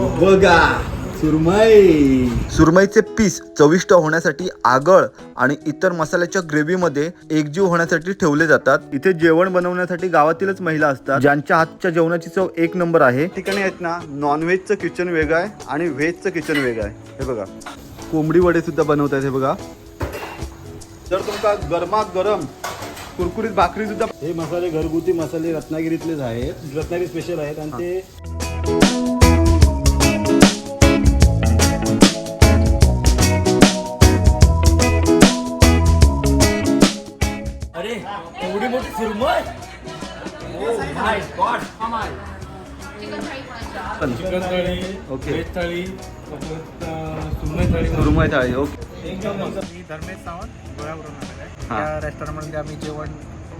बघा सुरमई. सुरमईचे पीस चविष्ट होण्यासाठी आगळ आणि इतर मसाल्याच्या ग्रेव्हीमध्ये एकजीव होण्यासाठी ठेवले जातात. इथे जेवण बनवण्यासाठी गावातीलच महिला असतात ज्यांच्या हातच्या जेवणाची चव एक नंबर आहे. ठिकाणी आहेत ना नॉनव्हेजचं किचन वेगळं आहे आणि व्हेजचं किचन वेगळं आहे. हे बघा. कोंबडी वडे सुद्धा बनवतात हे बघा. जर तुमका गरमा गरम कुरकुरीत भाकरी सुद्धा हे मसाले घरगुती मसाले रत्नागिरीतलेच आहेत. रत्नागिरी स्पेशल आहेत आणि ते सुरमय माय गॉड चिकन थाळी ओके. व्हेज थाळी परत अं, सुरमई थाळी सुरमई थाळी ओके एकदम मस्त. मी धर्मेश सावंत गोव्यावरून आलेलो आहे. हा. त्या रेस्टॉरंटमध्ये आम्ही जेवण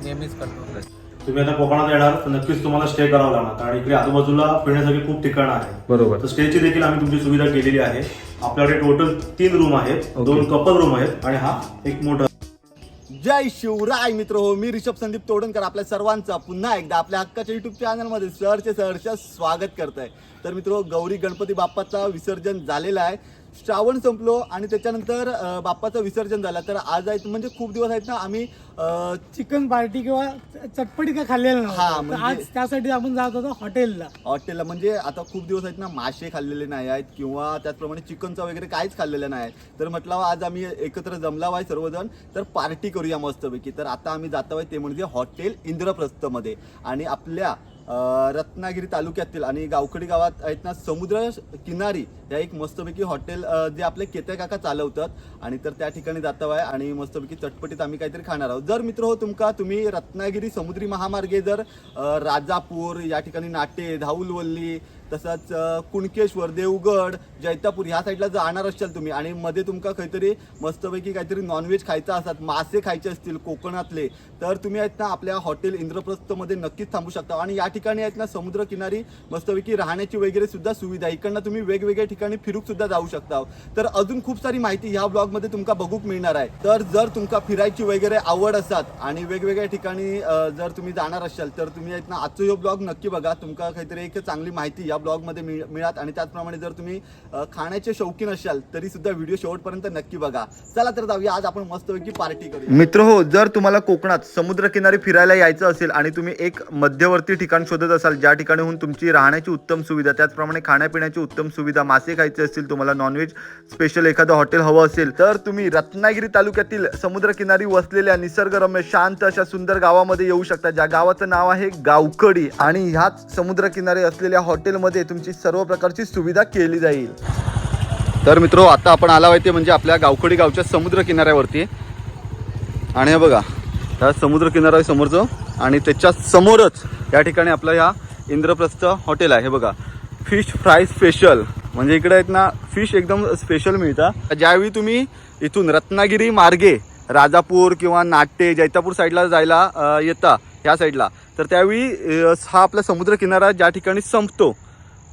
नेहमीच करतो. तुम्ही आता कोकणात येणार तर नक्कीच तुम्हाला स्टे करावा लागणार. कारण इकडे आजूबाजूला फिरण्यासाठी खूप ठिकाणं आहेत. बरोबर. तर स्टेची देखील आम्ही तुमची सुविधा केलेली आहे. आपल्याकडे टोटल तीन रूम आहेत. दोन कपल रूम आहेत. आणि हा एक मोठा जय शिवराय मित्र हो मी ऋषभ संदीप तोडणकर आपल्या सर्वांचा पुन्हा एकदा आपल्या हक्काच्या युट्यूब चॅनलमध्ये सरचे सरच्या स्वागत करत आहे तर मित्र हो, गौरी गणपती बाप्पाचा विसर्जन झालेला आहे. श्रावण संपलो आणि त्याच्यानंतर बाप्पाचं विसर्जन झालं. तर आज आहेत म्हणजे खूप दिवस आहेत ना आम्ही चिकन पार्टी किंवा चटपटी काय खाल्लेलं हा, म्हणजे- आज त्यासाठी आपण जात होतो हॉटेलला. हॉटेलला म्हणजे आता खूप दिवस आहेत ना मासे खाल्लेले नाही आहेत किंवा त्याचप्रमाणे चिकनचं वगैरे काहीच खाल्लेलं नाही आहे. तर म्हटलं आज आम्ही एकत्र जमलाव आहे सर्वजण तर पार्टी करूया मस्तपैकी. तर आता आम्ही जातो आहे ते म्हणजे हॉटेल इंद्रप्रस्थमध्ये. आणि आपल्या रत्नागिरी तालुक्यातील आणि गावखडी गावात आहेत ना समुद्र किनारी या एक मस्तपैकी हॉटेल जे आपले केते काका चालवतात. आणि तर त्या ठिकाणी जातो आहे आणि मस्तपैकी चटपटीत आम्ही काहीतरी खाणार आहोत. जर मित्र हो तुमका तुम्ही रत्नागिरी समुद्री महामार्गे जर राजापूर या ठिकाणी नाटे धाऊलवल्ली तसंच कुणकेश्वर देवगड जैतापूर ह्या साईडला जाणार असाल तुम्ही. आणि मध्ये तुमका काहीतरी मस्तपैकी काहीतरी नॉनव्हेज खायचं असतात मासे खायचे असतील कोकणातले तर तुम्ही आहेत ना आपल्या हॉटेल इंद्रप्रस्थमध्ये नक्कीच थांबू शकता. आणि या ठिकाणी आहेत ना समुद्र किनारी मस्तपैकी राहण्याची वगैरे सुद्धा सुविधा आहे. इकडनं तुम्ही वेगवेगळ्या ठिकाणी फिरूक सुद्धा जाऊ शकता. तर अजून खूप सारी माहिती ह्या ब्लॉगमध्ये तुमका बघूक मिळणार आहे. तर जर तुमका फिरायची वगैरे आवड असतात आणि वेगवेगळ्या ठिकाणी जर तुम्ही जाणार असाल तर तुम्ही आहेत ना आजचं हे ब्लॉग नक्की बघा. तुमका काहीतरी एक चांगली माहिती या ब्लॉगमध्ये मिळ मिळात आणि त्याचप्रमाणे जर तुम्ही खाण्याचे शौकीन असाल तरी सुद्धा व्हिडिओ शेवटपर्यंत नक्की बघा. चला तर जाऊया आज आपण मस्तपैकी पार्टी करू मित्र हो जर तुम्हाला कोकणात समुद्रकिनारी फिरायला यायचं असेल आणि तुम्ही एक मध्यवर्ती ठिकाण शोधत असाल ज्या ठिकाणीहून तुमची राहण्याची उत्तम सुविधा त्याचप्रमाणे खाण्यापिण्याची उत्तम सुविधा मासे खायचे असतील तुम्हाला नॉनव्हेज स्पेशल एखादं हॉटेल हवं असेल तर तुम्ही रत्नागिरी तालुक्यातील समुद्रकिनारी वसलेल्या निसर्गरम्य शांत अशा सुंदर गावामध्ये येऊ शकता ज्या गावाचं नाव आहे गावकडी. आणि ह्याच समुद्रकिनारी असलेल्या हॉटेलमध्ये तुमची सर्व प्रकारची सुविधा केली जाईल. तर मित्र आता आपण आला आहे ते म्हणजे आपल्या गावखडी गावच्या समुद्र किनाऱ्यावरती आणि हे बघा त्या समुद्र किनारा आहे समोरचं आणि त्याच्या समोरच या ठिकाणी आपलं ह्या इंद्रप्रस्थ हॉटेल आहे. हे बघा फिश फ्राय स्पेशल. म्हणजे इकडे आहेत ना फिश एकदम स्पेशल मिळतात ज्यावेळी तुम्ही इथून रत्नागिरी मार्गे राजापूर किंवा नाटे जैतापूर साईडला जायला येता ह्या साईडला तर त्यावेळी हा आपला समुद्र किनारा ज्या ठिकाणी संपतो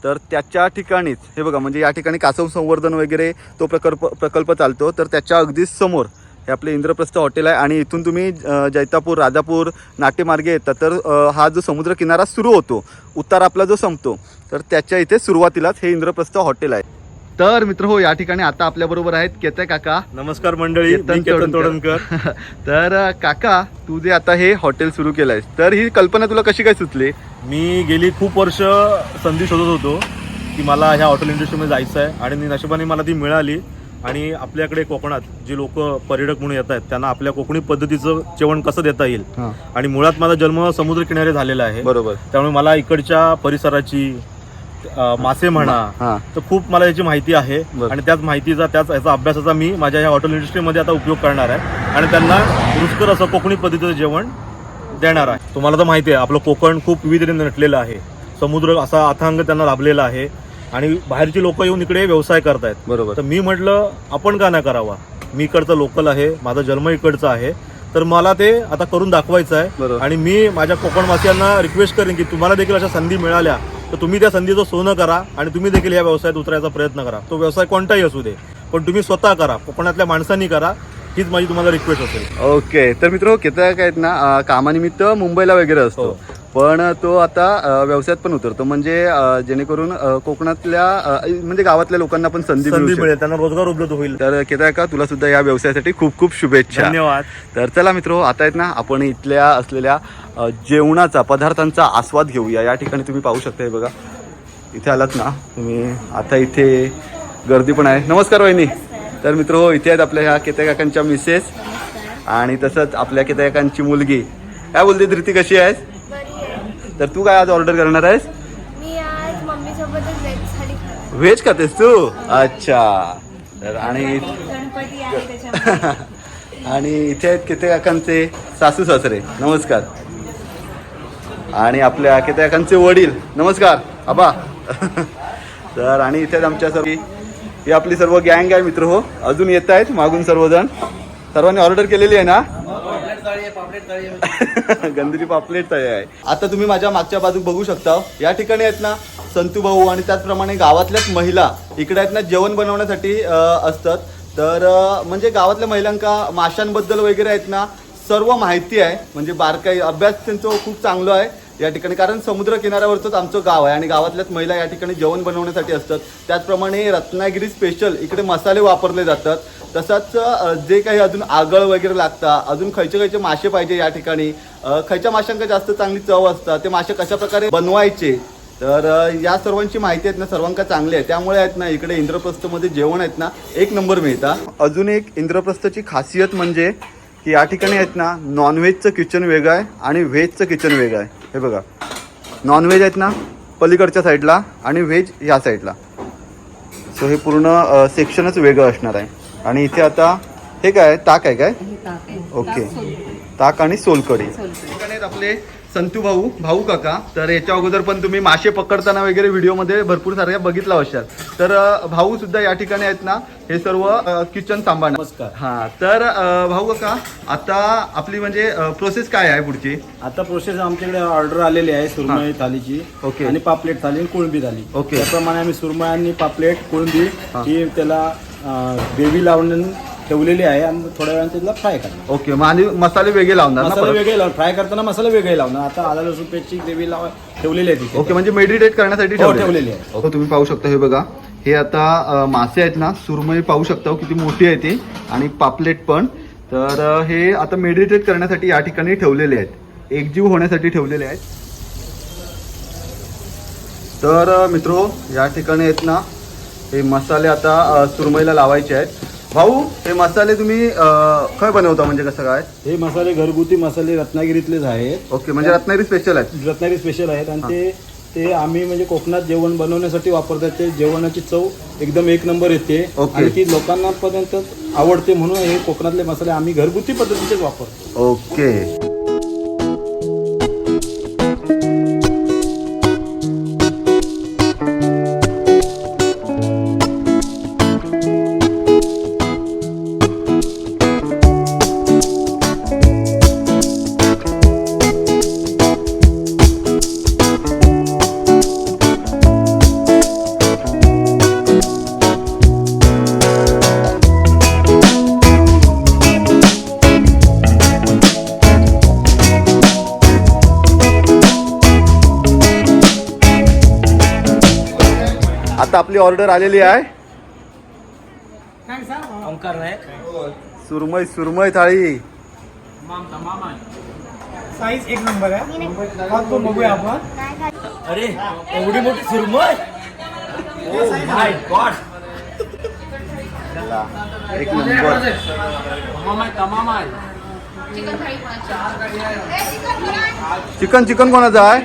तर त्याच्या ठिकाणीच हे बघा म्हणजे या ठिकाणी कासव संवर्धन वगैरे तो प्रकल्प प्रकल्प चालतो. तर त्याच्या अगदीच समोर हे आपले इंद्रप्रस्थ हॉटेल आहे आणि इथून तुम्ही जैतापूर राजापूर नाट्यमार्गे येतात तर हा जो समुद्र किनारा सुरू होतो उतार आपला जो संपतो तर त्याच्या इथे सुरुवातीलाच हे इंद्रप्रस्थ हॉटेल आहे. तर मित्र हो या ठिकाणी आता आपल्या बरोबर आहेत केते काका. नमस्कार मंडळी केतन तोडणकर. तर काका तू जे आता हे हॉटेल सुरू केलं आहेस तर ही कल्पना तुला कशी काय सुचली? मी गेली खूप वर्ष संधी शोधत होतो की मला ह्या हॉटेल इंडस्ट्रीमध्ये जायचं आहे आणि नशिबाने मला ती मिळाली. आणि आपल्याकडे कोकणात जे लोक पर्यटक म्हणून येत आहेत त्यांना आपल्या कोकणी पद्धतीचं जेवण कसं देता येईल. आणि मुळात माझा जन्म समुद्र किनारे झालेला आहे. बरोबर. त्यामुळे मला इकडच्या परिसराची मासे म्हणा तर खूप मला याची माहिती आहे. आणि त्याच माहितीचा त्याच याचा अभ्यासाचा मी माझ्या ह्या हॉटेल इंडस्ट्रीमध्ये आता उपयोग करणार आहे. आणि त्यांना रुचकर असं कोकणी पद्धतीचं जेवण देणार आहे. तुम्हाला तर माहिती आहे आपलं कोकण खूप विविधतेने नटलेलं आहे. समुद्र असा अथांग त्यांना लाभलेला आहे. आणि बाहेरची लोक येऊन इकडे व्यवसाय करतायत. बरोबर. तर मी म्हटलं आपण का नाही करावा? मी इकडचं लोकल आहे माझा जन्म इकडचा आहे. तर मला ते आता करून दाखवायचं आहे. बरोबर. आणि मी माझ्या कोकणवासियांना रिक्वेस्ट करेन की तुम्हाला देखील अशा संधी मिळाल्या. तर तुम्ही त्या संधीचं सोनं करा आणि तुम्ही देखील या व्यवसायात उतरायचा प्रयत्न करा. तो व्यवसाय कोणताही असू दे पण तुम्ही स्वतः करा कोकणातल्या माणसांनी करा हीच माझी तुम्हाला रिक्वेस्ट असेल. ओके तर मित्र केतळा काय आहेत ना अं, कामानिमित्त मुंबईला वगैरे असतो. हो. पण तो आता अं, व्यवसायात पण उतरतो. म्हणजे अं, जेणेकरून अं, कोकणातल्या अं, म्हणजे गावातल्या लोकांना पण संधी मिळू संधी शकते. मिळेल त्यांना रोजगार उपलब्ध होईल. तर केतळा का तुला सुद्धा या व्यवसायासाठी खूप खूप शुभेच्छा. धन्यवाद. तर चला मित्र आता आहेत ना आपण इथल्या असलेल्या अ, जेवणाचा पदार्थांचा आस्वाद घेऊया. या ठिकाणी तुम्ही पाहू शकता हे बघा. इथे आलात ना तुम्ही. आता इथे गर्दी पण आहे. नमस्कार वहिनी. तर मित्र हो इथे आहेत आपल्या ह्या केत्या काकांच्या मिसेस. आणि तसंच आपल्या केत्या काकांची मुलगी. काय बोलते धृती कशी आहेस? तर तू काय आज ऑर्डर करणार आहेस? मी आज मम्मी सोबतच व्हेज खातेस तू? अच्छा. तर आणि आणि इथे आहेत केते काकांचे सासू सासरे. नमस्कार. आणि आपल्या केते काकांचे वडील. नमस्कार. आबा. तर आणि इथे आहेत आमच्या सर्व ही आपली सर्व गँग आहे मित्र हो. अजून येत आहेत मागून सर्वजण. सर्वांनी ऑर्डर केलेली आहे ना? गंधरी पापलेट तयार आहे. आता तुम्ही माझ्या मागच्या बाजूक बघू शकता. या ठिकाणी आहेत ना संतू भाऊ आणि त्याचप्रमाणे गावातल्याच महिला. इकडे आहेत ना जेवण बनवण्यासाठी असतात. तर म्हणजे गावातल्या महिलांका माशांबद्दल वगैरे आहेत ना सर्व माहिती आहे. म्हणजे बारकाई अभ्यास त्यांचं खूप चांगला आहे. या ठिकाणी. कारण समुद्र किनाऱ्यावरचंच आमचं गाव आहे आणि गावातल्याच महिला या ठिकाणी जेवण बनवण्यासाठी असतात. त्याचप्रमाणे रत्नागिरी स्पेशल इकडे मसाले वापरले जातात. तसंच जे काही अजून आगळ वगैरे लागतात अजून खयचे खयचे मासे पाहिजे या ठिकाणी. खयच्या माशांका जास्त चांगली चव असतात ते मासे कशा प्रकारे बनवायचे? तर या सर्वांची माहिती आहेत ना सर्वांका चांगली आहे. त्यामुळे आहेत ना इकडे इंद्रप्रस्थमध्ये जेवण आहेत ना एक नंबर मिळतात अजून एक इंद्रप्रस्थची खासियत म्हणजे की या ठिकाणी आहेत ना नॉनव्हेजचं किचन वेगळं आहे आणि व्हेजचं किचन वेगळं आहे. हे बघा. नॉनव्हेज आहेत ना पलीकडच्या साईडला आणि व्हेज ह्या साईडला सो हे पूर्ण सेक्शनच वेगळं असणार आहे. आणि इथे आता हे काय आहे? ताक आहे काय? ओके ताक आणि आहेत आपले. संतू भाऊ भाऊ काका तर याच्या अगोदर पण तुम्ही मासे पकडताना वगैरे व्हिडिओमध्ये भरपूर साऱ्या बघितला असाल तर भाऊ सुद्धा या ठिकाणी आहेत ना हे सर्व किचन सांभाळणार नमस्कार. हा तर भाऊ काका आता आपली म्हणजे प्रोसेस काय आहे पुढची आता प्रोसेस आमच्याकडे ऑर्डर आलेली आहे सुरमई थालीची ओके. आणि पापलेट थाली आणि कोळंबी थाली ओके. त्याप्रमाणे आम्ही सुरमई आणि पापलेट कोळंबी हा. त्याला ग्रेव्ही लावून ठेवलेली आहे आणि थोड्या वेळाने त्याला फ्राय करणार. ओके मग आणि मसाले वेगळे लावणार ना मसाले परत? वेगळे लावून फ्राय करताना मसाले वेगळे लावणार. आता आला लसूण पेस्टची ग्रेव्ही लाव ठेवलेली आहे तिथे. ओके म्हणजे मेडिटेट करण्यासाठी हो, ठेवलेलं आहे. ओके तुम्ही पाहू शकता हे बघा. हे आता अ, मासे आहेत ना सुरमई पाहू शकता किती मोठी आहे ती. आणि पापलेट पण. तर अ, हे आता मेडिटेट करण्यासाठी या ठिकाणी ठेवलेले आहेत. एकजीव होण्यासाठी ठेवलेले आहेत. तर मित्रो या ठिकाणी आहेत ना हे मसाले आता अ, सुरमईला लावायचे आहेत. भाऊ हे मसाले तुम्ही अ, काय बनवता म्हणजे कसं काय? हे मसाले घरगुती मसाले रत्नागिरीतलेच आहेत. ओके म्हणजे रत्नागिरी स्पेशल आहेत. रत्नागिरी स्पेशल आहेत आणि ते ते आम्ही म्हणजे कोकणात जेवण बनवण्यासाठी वापरतात. ते जेवणाची चव एकदम एक नंबर येते. ओके. आणि ती लोकांना पर्यंत आवडते म्हणून हे कोकणातले मसाले आम्ही घरगुती पद्धतीचेच वापरतो. ओके. आपली ऑर्डर आलेली आहे. ओंकार नायक. सुरमई सुरमई थाळी. साईज एक नंबर आहे. मग तो बघूया आपण? अरे एवढी मोठी सुरमय माय गॉड एक नंबर चिकन चिकन कोणाचं आहे?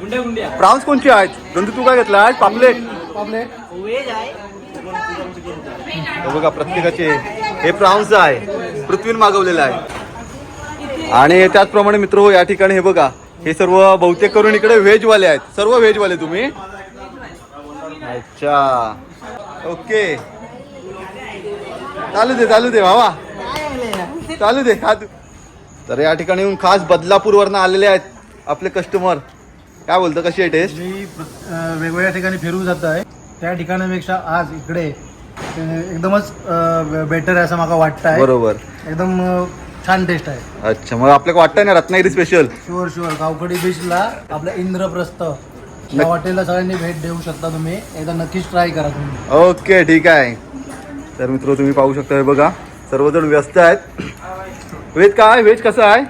गुंड्या गुंड्या प्रान्स कोणची आहेत? गंधू तू काय घेतला पापलेट आहे हे बघा प्रत्येकाचे हे प्रान्स आहे. पृथ्वीन मागवलेलं आहे. आणि त्याचप्रमाणे मित्र हो या ठिकाणी हे बघा हे सर्व बहुतेक करून इकडे व्हेज वाले आहेत. सर्व व्हेज वाले तुम्ही? अच्छा. ओके. चालू दे चालू दे भावा. चालू दे खा तू. तर या ठिकाणी येऊन खास बदलापूरवरनं आलेले आहेत आपले कस्टमर काय बोलतं कशी आहे टेस्ट मी वेगवेगळ्या ठिकाणी फिरून जात आहे त्या ठिकाणापेक्षा आज इकडे एकदमच बेटर आहे असं मला वाटतं आहे बरोबर. एकदम छान टेस्ट आहे. अच्छा मग आपल्याला वाटतंय ना रत्नागिरी स्पेशल शुअर शुअर गावकडी बीचला आपल्या इंद्रप्रस्थ. या हॉटेलला सगळ्यांनी भेट देऊ शकता तुम्ही. एकदा नक्कीच ट्राय करा तुम्ही. ओके ठीक आहे. तर मित्र तुम्ही पाहू शकता हे बघा. सर्वजण व्यस्त आहेत. वेज काय? वेज कसं आहे?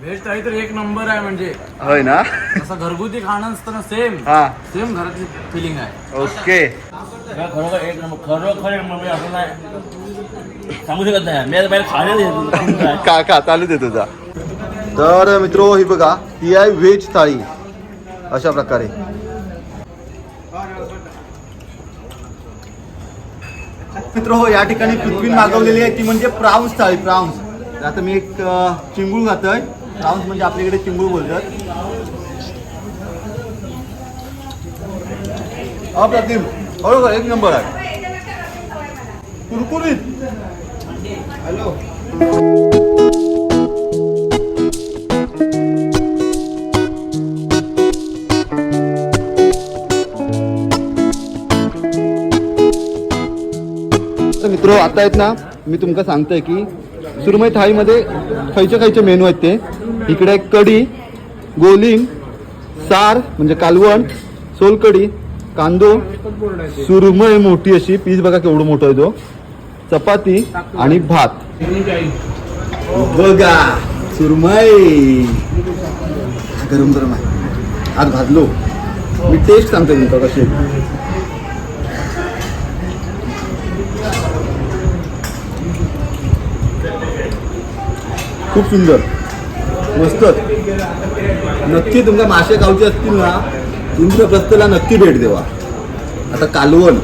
व्हेज थाळी तर एक नंबर आहे म्हणजे. होय ना? असं घरगुती खाणं असतं ना सेम हा. सेम घरातली फिलिंग आहे. ओके खरोखर एक नंबर खरोखर एक नंबर असं नाही सांगू शकत नाही. मी आता बाहेर खाण्याला का का? चालू दे तुझा. तर मित्र ही बघा ही आहे व्हेज थाळी. अशा प्रकारे. मित्र हो या ठिकाणी पृथ्वी मागवलेली आहे ती म्हणजे प्राऊन्स थाळी प्राऊन्स. आता मी एक अं, चिंगूळ खातोय प्राऊन्स म्हणजे आपल्याकडे चिंगूळ बोलतात. अप्रतिम बरोबर एक नंबर आहे. कुरकुरीत. हॅलो मित्र आता आहेत ना मी तुमका सांगतोय की सुरमई थाळीमध्ये खयचे खयचे मेनू आहेत ते. इकडे कढी गोलिंग सार म्हणजे कालवण सोलकढी कांदो. सुरमय मोठी अशी पीस बघा केवढं मोठं आहे तो. चपाती आणि भात. बघा सुरमई. गरम गरम आहे. आज भाजलो. मी टेस्ट सांगतो तुमचा कशी खूप सुंदर. मस्तच. नक्की तुमका मासे खावचे असतील ना इंद्रप्रस्थला नक्की भेट देवा. आता कालवण.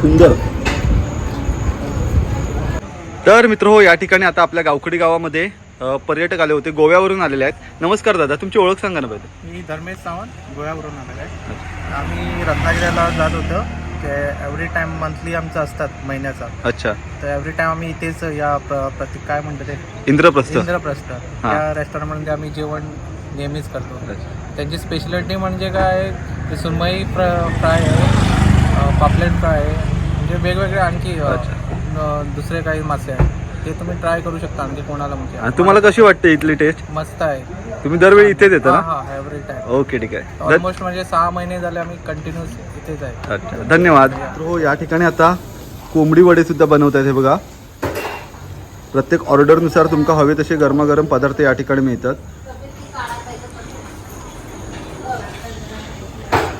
सुंदर. तर मित्र हो या ठिकाणी आता आपल्या गावखडी गावामध्ये पर्यटक आले होते गोव्यावरून आलेले आहेत. नमस्कार दादा तुमची ओळख सांगा ना पहिले. मी धर्मेश सावंत गोव्यावरून आलेलो आहे. आम्ही रत्नागिरीला जात होतो. ते एव्हरी टाइम मंथली आमचं असतात महिन्याचा. अच्छा. तर एव्हरी टाइम आम्ही इथेच या प्र- प्रति काय म्हणतो ते? इंद्रप्रस्थ. इंद्रप्रस्थ. हा. या रेस्टॉरंटमध्ये आम्ही जेवण नेहमीच करतो. त्यांची स्पेशलिटी म्हणजे काय? ते सुरमई फ्र फ्राय आहे पापलेट फ्राय आहे. म्हणजे वेगवेगळे आणखी अ, न- दुसरे काही मासे आहेत. ते तुम्ही ट्राय करू शकता आणखी कोणाला म्हणजे. आणि तुम्हाला कशी वाटते इथली टेस्ट मस्त आहे. तुम्ही दरवेळी इथेच येता ना? हा ओके ठीक आहे. ऑलमोस्ट म्हणजे सहा महिने झाले आम्ही कंटिन्युअस इथेच आहे. अच्छा धन्यवाद. हो या ठिकाणी आता कोंबडी वडे सुद्धा बनवत आहेत हे बघा. प्रत्येक ऑर्डरनुसार तुमका हवे तसे गरमागरम पदार्थ या ठिकाणी मिळतात.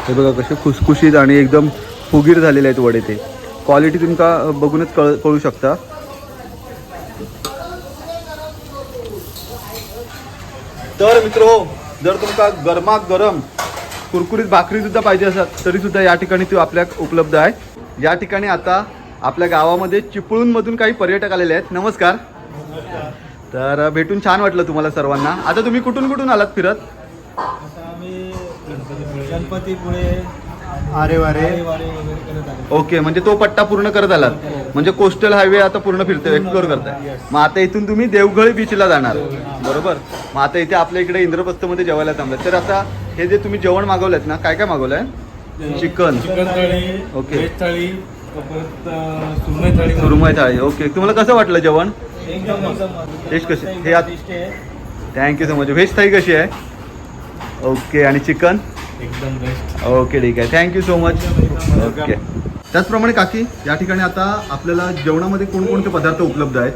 हे बघा कसे खुसखुशीत आणि एकदम फुगीर झालेले आहेत वडे ते. क्वालिटी तुमका बघूनच कळ कळू शकता. तर मित्र हो जर तुमका गरमा गरम कुरकुरीत भाकरी सुद्धा पाहिजे असत तरी सुद्धा या ठिकाणी ती आपल्या उपलब्ध आहे. या ठिकाणी आता आपल्या गावामध्ये चिपळूण मधून काही पर्यटक आलेले आहेत. नमस्कार. तर भेटून छान वाटलं तुम्हाला सर्वांना. आता तुम्ही कुठून कुठून आलात फिरत? गणपतीपुळे करत आले ओके म्हणजे तो पट्टा पूर्ण करत आलात. म्हणजे कोस्टल हायवे आता पूर्ण फिरतोय एक्सप्लोर करताय. मग आता इथून तुम्ही देवघळी बीचला जाणार. बरोबर? मग आता इथे आपल्या इकडे इंद्रप्रस्थमध्ये जेवायला थांबलात. तर आता हे जे तुम्ही जेवण मागवलेत ना काय काय मागवलंय? चिकन. थाळी ओके. व्हेज थाळी ओके. तुम्हाला कसं वाटलं जेवण? टेस्ट कशी? हे thank you so much veg थाळी कशी आहे? ओके. आणि चिकन? एकदम बेस्ट ओके ठीक आहे. Thank you so much okay. त्याचप्रमाणे काकी या ठिकाणी आता आपल्याला जेवणामध्ये कोणकोणते पदार्थ उपलब्ध आहेत?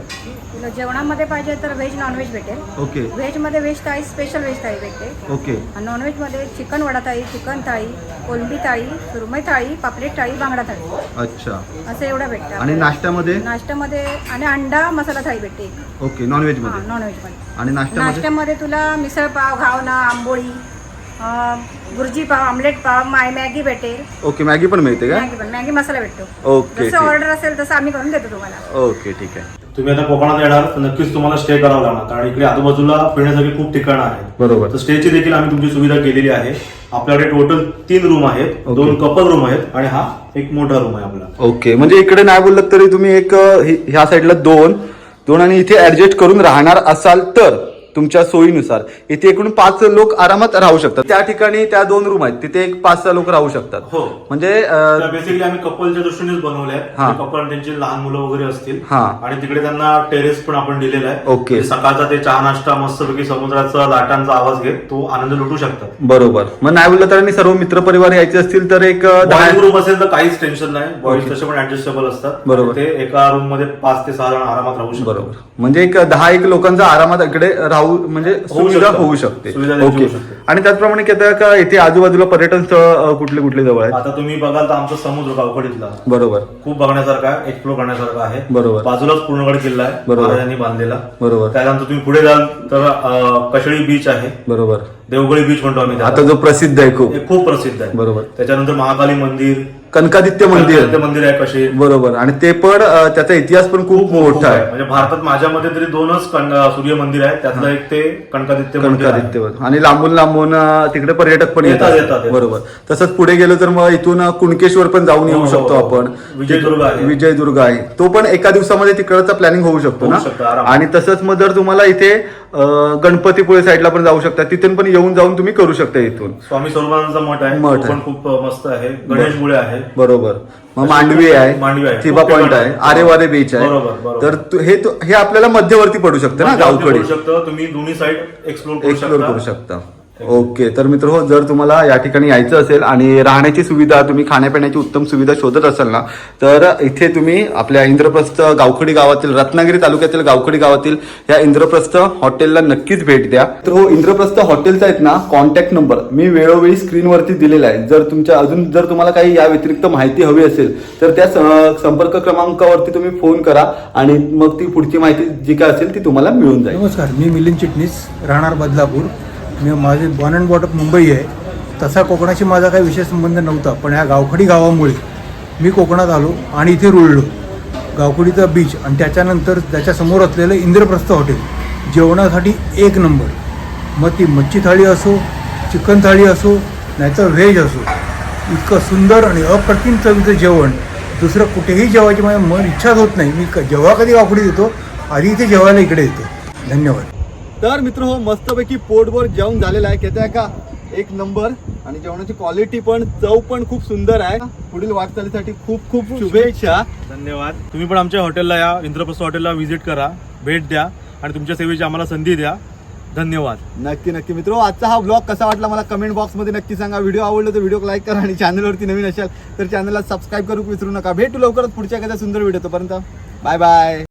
तुला जेवणामध्ये पाहिजे तर व्हेज नॉनव्हेज भेटेल. ओके. व्हेजमध्ये व्हेज थाळी स्पेशल व्हेज थाळी भेटते. ओके. आणि नॉनव्हेजमध्ये चिकन वडा थाळी चिकन थाळी कोलंबी थाळी सुरमई थाळी पापलेट थाळी बांगडा थाळी. अच्छा. असं एवढं भेटतं आणि नाश्त्यामध्ये? नाश्त्यामध्ये आणि अंडा मसाला थाळी भेटते एक. ओके हा नॉनव्हेजमध्ये नॉनव्हेजमध्ये आणि नाश्त्यामध्ये? नाश्त्यामध्ये तुला मिसळ पाव घावना आंबोळी अं, bhurji pav omelette pav my Maggi भेटेल. ओके मॅगी पण मिळते का? मॅगी पण मॅगी मसाला भेटतो. ओके जसं ऑर्डर असेल तसं आम्ही करून देतो तुम्हाला. ओके ठीक आहे. तुम्ही आता कोकणात येणार तर नक्कीच तुम्हाला स्टे करावा लागणार. कारण इकडे आजूबाजूला फिरण्यासाठी खूप ठिकाणं आहेत. बरोबर. तर स्टेची देखील आम्ही तुमची सुविधा केलेली आहे. आपल्याकडे टोटल तीन रूम आहेत. दोन कपल रूम आहेत आणि हा एक मोठा रूम आहे आपला. ओके म्हणजे इकडे नाही बोललं तरी तुम्ही एक अ, हि- ह्या साईडला दोन दोन आणि इथे ऍडजस्ट करून राहणार असाल तर. तुमच्या सोयीनुसार. इथे एकूण पाच लोक आरामात राहू शकतात. त्या ठिकाणी त्या दोन रूम आहेत. तिथे एक पाच सहा लोक राहू शकतात. हो. म्हणजे बेसिकली आम्ही कपलच्या दृष्टीनेच बनवले हा. आहे कपल त्यांची लहान मुलं वगैरे असतील. हा. आणि तिकडे त्यांना टेरेस पण आपण दिलेला आहे. ओके. म्हणजे सकाळचा ते चहा नाश्ता मस्तपैकी समुद्राचा लाटांचा आवाज घेत तो आनंद लुटू शकतात. बरोबर. मग नाही बोललं तर आणि सर्व मित्रपरिवार यायचे असतील तर एक ग्रुप असेल तर काहीच टेन्शन नाही. बॉईज. तसे पण ऍडजस्टेबल असतात. बरोबर. ते एका रूममध्ये पाच ते सहा जण आरामात राहू शकतात. बरोबर. म्हणजे एक दहा एक लोकांचा आरामात इकडे राहू म्हणजे होऊ सुविधा. होऊ शकते सुविधा ओके होऊ शकते. आणि त्याचप्रमाणे कहता का इथे आजूबाजूला पर्यटन स्थळ कुठले कुठले जवळ आहेत? आता तुम्ही बघाल तर आमचा समुद्र गावकडीतला बरोबर. खूप बघण्यासारखा आहे एक्सप्लोर करण्यासारखा आहे. बरोबर. बाजूलाच पूर्णगड किल्ला आहे बरोबर. महाराजांनी बांधलेला. बरोबर. त्यानंतर तुम्ही पुढे जाल तर अं, कशळी बीच आहे. बरोबर. देवगडी बीच म्हणतो आम्ही त्याला. आता जो प्रसिद्ध आहे खूप. हे खूप प्रसिद्ध आहे. बरोबर. त्याच्यानंतर महाकाली मंदिर. कनकादित्य मंदिर. मंदिर आहे कशी. बरोबर. आणि ते पण अं, त्याचा इतिहास पण खूप मोठा आहे. म्हणजे भारतात माझ्या मध्ये तरी दोनच कण- सूर्य मंदिर आहे. त्यातलं एक ते कणकादित्य मंदिर आहे. कनकादित्य आणि लांबून लांबून अं, तिकडे पर्यटक पण येतात. बरोबर. तसंच पुढे गेलो तर मग इथून कुणकेश्वर पण जाऊन येऊ हो, हो, शकतो हो. आपण. विजयदुर्ग आहे. विजयदुर्ग आहे. तो पण एका दिवसामध्ये तिकडचा प्लॅनिंग होऊ शकतो ना. आणि तसंच मग जर तुम्हाला इथे गणपतीपुळे साईडला पण जाऊ शकता. तिथून पण येऊन जाऊन तुम्ही करू शकता इथून. स्वामी स्वरूपानंदचा मठ आहे. मठ पण. खूप मस्त आहे. गणेशमुळे आहे. बरोबर. मग मांडवी आहे. थिबा पॉइंट आहे. आरेवारे बीच आहे. तर हे हे आपल्याला मध्यवर्ती पडू शकतं ना गावकडे? तुम्ही दोन्ही साईड एक्सप्लोर करू शकता. ओके तर मित्र हो जर तुम्हाला या ठिकाणी यायचं असेल आणि राहण्याची सुविधा तुम्ही खाण्यापिण्याची उत्तम सुविधा शोधत असाल ना तर इथे तुम्ही आपल्या इंद्रप्रस्थ गावखडी गावातील रत्नागिरी तालुक्यातील गावखडी गावातील या इंद्रप्रस्थ हॉटेलला नक्कीच भेट द्या. तर हो इंद्रप्रस्थ हॉटेलचा आहेत ना कॉन्टॅक्ट नंबर मी वेळोवेळी स्क्रीनवरती दिलेला आहे. जर तुमच्या अजून जर तुम्हाला काही या व्यतिरिक्त माहिती हवी असेल तर त्या संपर्क क्रमांकावरती तुम्ही फोन करा आणि मग ती पुढची माहिती जी काय असेल ती तुम्हाला मिळून जाईल. नमस्कार मी मिलिंद चिटणीस राहणार बदलापूर. मी माझे बॉर्न अँड बॉटअप मुंबई आहे. तसा कोकणाशी माझा काही विशेष संबंध नव्हता. पण या गावखडी गावामुळे मी कोकणात आलो आणि इथे रुळलो. गावखडीचा बीच आणि त्याच्यानंतर त्याच्यासमोर असलेलं इंद्रप्रस्थ हॉटेल जेवणासाठी एक नंबर मग ती मच्छी थाळी असो चिकन थाळी असो नाहीतर व्हेज असो. इतकं सुंदर आणि अप्रतिम चवीचं जेवण. दुसरं कुठेही जेवायची माझ्या मन इच्छाच होत नाही. मी क- जेव्हा कधी गावखडीत येतो आधी इथे जेवायला इकडे येतो. धन्यवाद. तर मित्र हो मस्तपैकी पोटभर जेवण झालेलं आहे. घेताय का? एक नंबर. आणि जेवणाची क्वालिटी पण चव पण खूप सुंदर आहे. पुढील वाटचालीसाठी खूप खूप शुभेच्छा. धन्यवाद. तुम्ही पण आमच्या हॉटेलला या. इंद्रप्रस्थ हॉटेलला व्हिजिट करा. भेट द्या. आणि तुमच्या सेवेची आम्हाला संधी द्या. धन्यवाद. नक्की नक्की. मित्र आजचा हा ब्लॉग कसा वाटला मला कमेंट बॉक्समध्ये नक्की सांगा. व्हिडिओ आवडला तर व्हिडिओ लाईक करा आणि चॅनलवरती नवीन असाल तर चॅनलला सबस्क्राईब करू. विसरू नका. भेटू लवकरच पुढच्या एखाद्या सुंदर व्हिडिओ तोपर्यंत. Bye bye